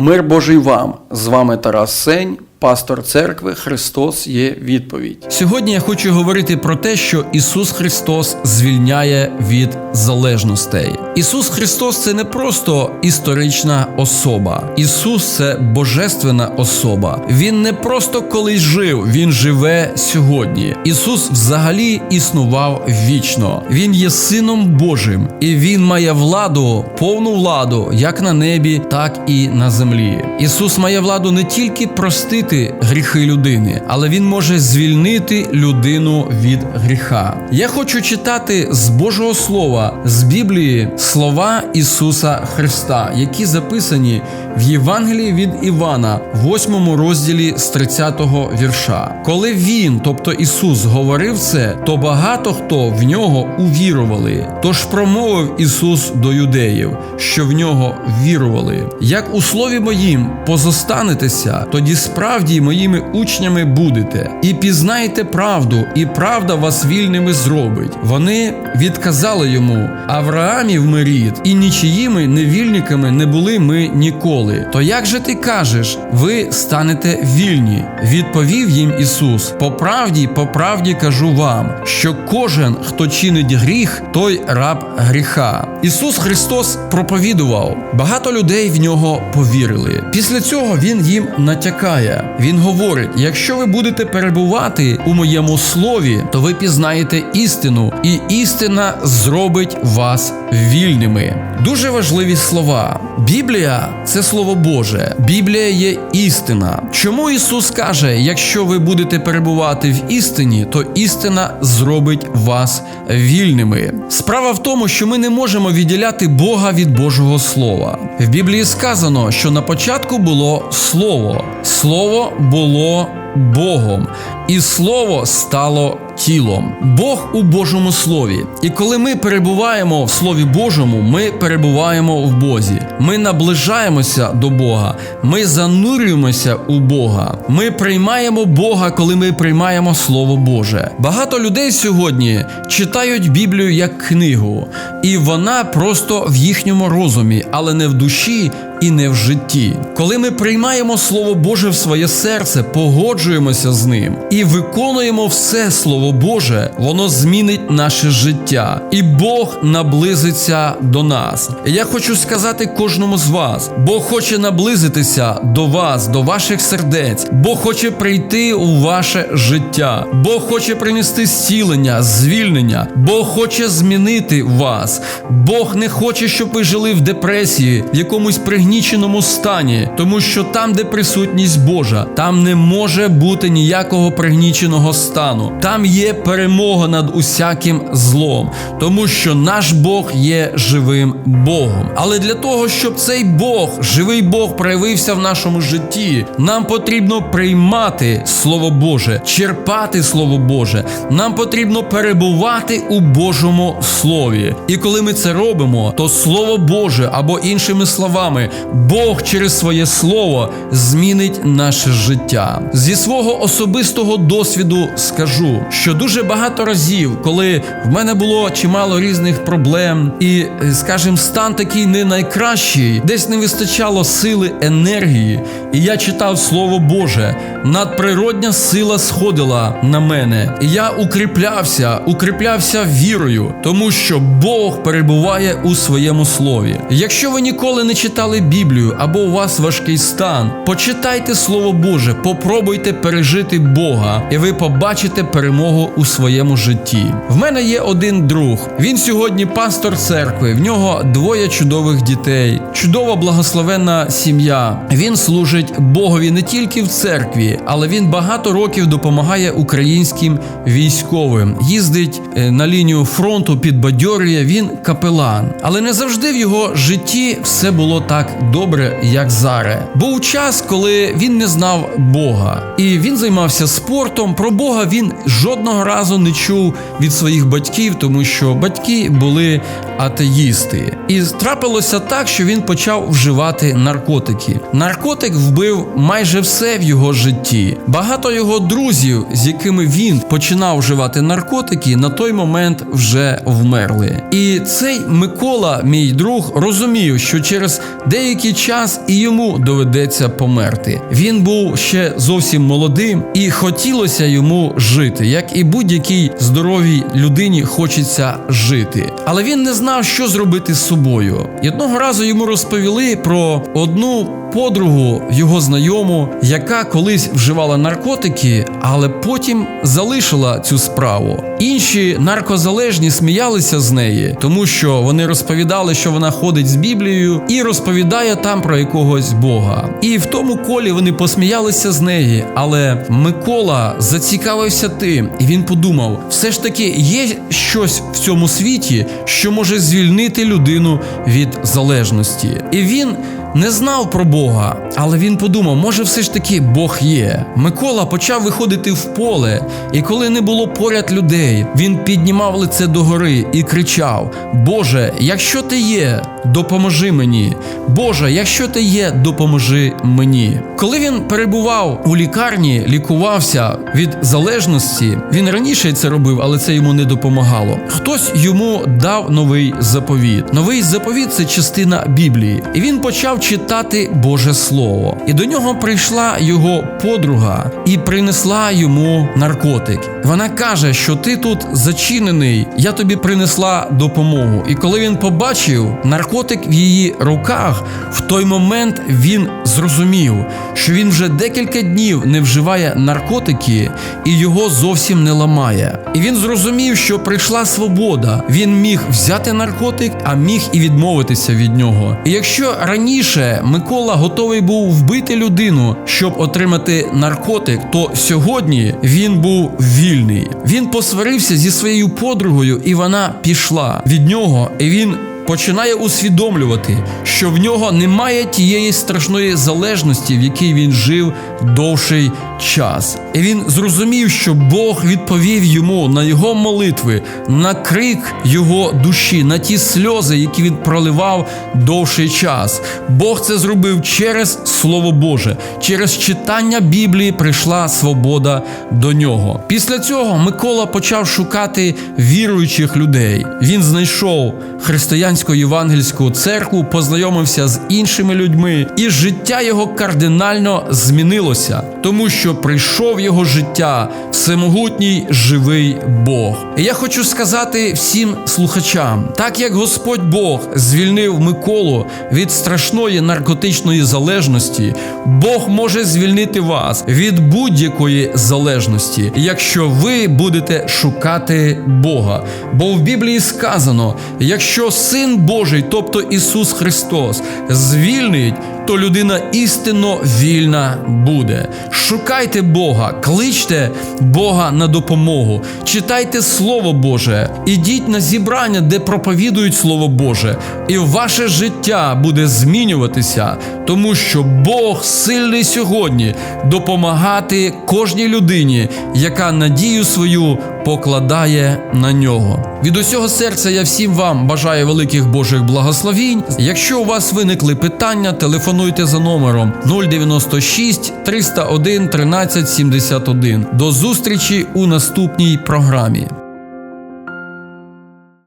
Мир Божий вам! З вами Тарас Сень, пастор церкви Христос є відповідь. Сьогодні я хочу говорити про те, що Ісус Христос звільняє від залежностей. Ісус Христос це не просто історична особа. Ісус це божественна особа. Він не просто колись жив, він живе сьогодні. Ісус взагалі існував вічно. Він є сином Божим, і він має владу, повну владу, як на небі, так і на землі. Ісус має владу не тільки простити гріхи людини, але він може звільнити людину від гріха. Я хочу читати з Божого Слова, з Біблії, слова Ісуса Христа, які записані в Євангелії від Івана, 8 розділі з 30-го вірша. Коли він, тобто Ісус, говорив це, то багато хто в нього увірували. Тож промовив Ісус до юдеїв, що в нього вірували. Як у слові моїм позостанетеся, тоді справді моїми учнями будете, і пізнаєте правду, і правда вас вільними зробить. Вони відказали йому: Авраамів ми рід, і нічиїми невільниками не були ми ніколи. То як же ти кажеш, ви станете вільні? Відповів їм Ісус: По правді, по правді кажу вам, що кожен, хто чинить гріх, той раб гріха. Ісус Христос проповідував. Багато людей в нього повірили. Після цього Він їм натякає. Він говорить: якщо ви будете перебувати у моєму слові, то ви пізнаєте істину, і істина зробить вас вільними. Дуже важливі слова. Біблія це слово Боже. Біблія є істина. Чому Ісус каже: якщо ви будете перебувати в істині, то істина зробить вас вільними. Справа в тому, що ми не можемо відділяти Бога від Божого Слова. В Біблії сказано, що на початку було Слово. Слово було Богом, і Слово стало тілом. Бог у Божому Слові. І коли ми перебуваємо в Слові Божому, ми перебуваємо в Бозі. Ми наближаємося до Бога, ми занурюємося у Бога. Ми приймаємо Бога, коли ми приймаємо Слово Боже. Багато людей сьогодні читають Біблію як книгу, і вона просто в їхньому розумі, але не в душі. І не в житті, коли ми приймаємо Слово Боже в своє серце, погоджуємося з ним і виконуємо все Слово Боже, воно змінить наше життя, і Бог наблизиться до нас. Я хочу сказати кожному з вас: Бог хоче наблизитися до вас, до ваших сердець, Бог хоче прийти у ваше життя, Бог хоче принести зцілення, звільнення, Бог хоче змінити вас. Бог не хоче, щоб ви жили в депресії, в якомусь пригніченому стані, тому що там, де присутність Божа, там не може бути ніякого пригніченого стану. Там є перемога над усяким злом, тому що наш Бог є живим Богом. Але для того, щоб цей Бог, живий Бог, проявився в нашому житті, нам потрібно приймати Слово Боже, черпати Слово Боже. Нам потрібно перебувати у Божому Слові. І коли ми це робимо, то Слово Боже або іншими словами, Бог через своє слово змінить наше життя. Зі свого особистого досвіду скажу, що дуже багато разів, коли в мене було чимало різних проблем, і, скажімо, стан такий не найкращий, десь не вистачало сили, енергії, і я читав Слово Боже, надприродня сила сходила на мене, і я укріплявся, укріплявся вірою, тому що Бог перебуває у своєму слові. Якщо ви ніколи не читали Біблію або у вас важкий стан, почитайте Слово Боже, попробуйте пережити Бога, і ви побачите перемогу у своєму житті. В мене є один друг. Він сьогодні пастор церкви. В нього двоє чудових дітей, чудова благословенна сім'я. Він служить Богові не тільки в церкві, але він багато років допомагає українським військовим. Їздить е, на лінію фронту, підбадьорює. Він капелан. Але не завжди в його житті все було так добре, як заре. Був час, коли він не знав Бога, і він займався спортом. Про Бога він жодного разу не чув від своїх батьків, тому що батьки були атеїсти. І трапилося так, що він почав вживати наркотики. Наркотик вбив майже все в його житті. Багато його друзів, з якими він починав вживати наркотики, на той момент вже вмерли. І цей Микола, мій друг, розумів, що через деякий час і йому доведеться померти. Він був ще зовсім молодим і хотілося йому жити, як і будь-якій здоровій людині хочеться жити. Але він не знав, що зробити з собою. І одного разу йому розповіли про одну подругу його знайому, яка колись вживала наркотики, але потім залишила цю справу. Інші наркозалежні сміялися з неї, тому що вони розповідали, що вона ходить з Біблією і розповідає там про якогось Бога. І в тому колі вони посміялися з неї. Але Микола зацікавився тим, і він подумав: все ж таки є щось в цьому світі, що може звільнити людину від залежності. І він не знав про Бога, але він подумав, може, все ж таки Бог є. Микола почав виходити в поле, і коли не було поряд людей, він піднімав лице догори і кричав: Боже, якщо ти є, допоможи мені. Боже, якщо ти є, допоможи мені. Коли він перебував у лікарні, лікувався від залежності, він раніше це робив, але це йому не допомагало. Хтось йому дав новий заповіт. Новий заповіт це частина Біблії, і він почав читати Боже Слово. І до нього прийшла його подруга і принесла йому наркотик. Вона каже, що ти тут зачинений, я тобі принесла допомогу. І коли він побачив наркотик в її руках, в той момент він зрозумів, що він вже декілька днів не вживає наркотики і його зовсім не ламає. І він зрозумів, що прийшла свобода. Він міг взяти наркотик, а міг і відмовитися від нього. І якщо раніше Микола готовий був вбити людину, щоб отримати наркотик, то сьогодні він був вільний. Він посварився зі своєю подругою, і вона пішла від нього, і він. Починає усвідомлювати, що в нього немає тієї страшної залежності, в якій він жив довший час. І він зрозумів, що Бог відповів йому на його молитви, на крик його душі, на ті сльози, які він проливав довший час. Бог це зробив через Слово Боже, через читання Біблії прийшла свобода до нього. Після цього Микола почав шукати віруючих людей. Він знайшов християнську євангельську церкву, познайомився з іншими людьми, і життя його кардинально змінилося, тому що прийшов його життя всемогутній живий Бог. І я хочу сказати всім слухачам: так як Господь Бог звільнив Миколу від страшної наркотичної залежності, Бог може звільнити вас від будь-якої залежності, якщо ви будете шукати Бога. Бо в Біблії сказано: якщо Син Божий, тобто Ісус Христос, звільнить, то людина істинно вільна буде. Шукайте Бога, кличте Бога на допомогу, читайте Слово Боже, ідіть на зібрання, де проповідують Слово Боже, і ваше життя буде змінюватися, тому що Бог сильний сьогодні допомагати кожній людині, яка надію свою покладає на нього. Від усього серця я всім вам бажаю великих Божих благословінь. Якщо у вас виникли питання, телефонуйте за номером 096 301 13 71. До зустрічі у наступній програмі.